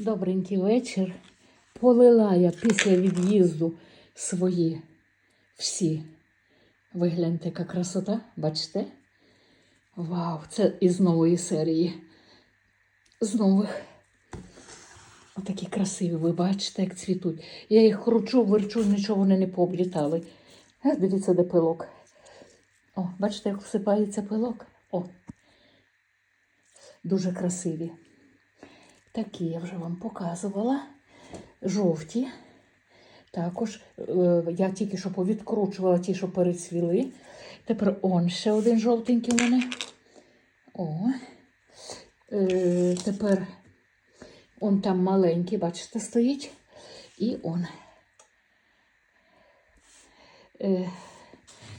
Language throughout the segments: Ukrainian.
Добренький вечір. Полила я після від'їзду свої всі. Ви гляньте, яка красота, бачите? Вау, це із нової серії. З нових. Отакі красиві, ви бачите, як цвітуть. Я їх кручу, верчу, нічого вони не пооблітали. Е, Дивіться, де пилок. О, бачите, як всипається пилок? О. Дуже красиві. Такі я вже вам показувала. Жовті. Також е, я тільки що повідкручувала ті, що перецвіли. Тепер он ще один жовтенький у мене. О. Е, тепер он там маленький, бачите, стоїть. І он. Е,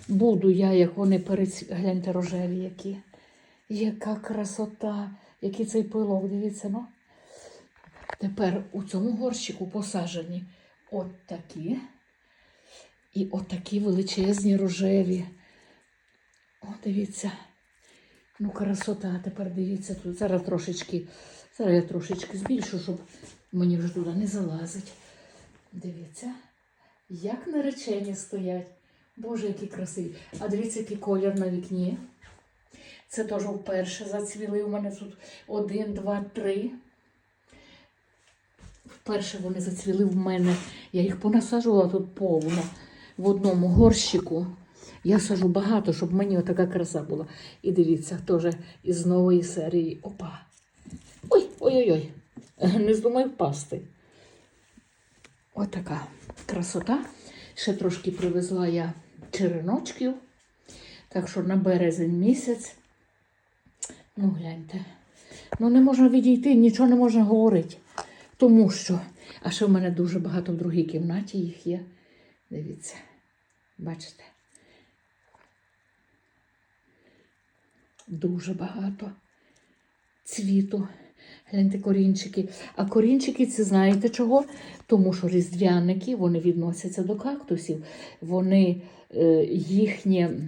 буду я, як вони перецвіли. Гляньте рожеві які. Яка красота, який цей пилок, дивіться, ну. Тепер у цьому горщику посаджені от такі. І от такі величезні рожеві. О, дивіться. Ну, красота. Тепер дивіться тут. Зараз трошечки, зараз я трошечки збільшу, щоб мені вже туди не залазить. Дивіться, як наречені стоять. Боже, які красиві. А дивіться, який колір на вікні. Це теж вперше зацвіли. У мене тут один, два, три. Вперше вони зацвіли в мене. Я їх понасаджувала тут повно в одному горщику. Я сажу багато, щоб мені отака краса була. І дивіться, теж із нової серії. Опа. Ой, ой-ой-ой. Не здумай впасти. Отака красота. Ще трошки привезла я череночків. Так що на березень місяць. Ну, гляньте. Ну, не можна відійти, нічого не можна говорити. Тому що, а ще в мене дуже багато в другій кімнаті їх є. Дивіться, бачите? Дуже багато цвіту. Гляньте корінчики. А корінчики це знаєте чого? Тому що різдвяники вони відносяться до кактусів. Вони е, їхнє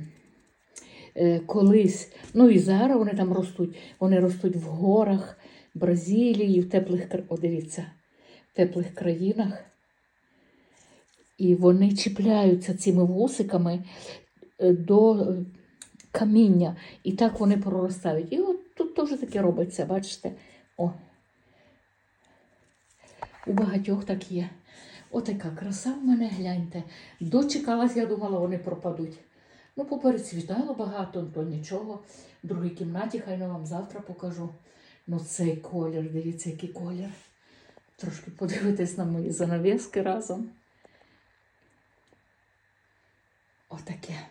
колись, ну і зараз вони там ростуть. Вони ростуть в горах Бразилії, в теплих О, дивіться, в теплих країнах. І вони чіпляються цими вусиками е, до е, каміння. І так вони проростають. І от тут теж таке робиться, бачите? О. У багатьох так є. Отака краса в мене, гляньте. Дочекалась, я думала, вони пропадуть. Ну, поперецвітало багато, то нічого. В другій кімнаті, хай я вам завтра покажу. Ну, цей колір, дивіться, який колір. Трошки подивитись на мої занавіски разом. Отаке.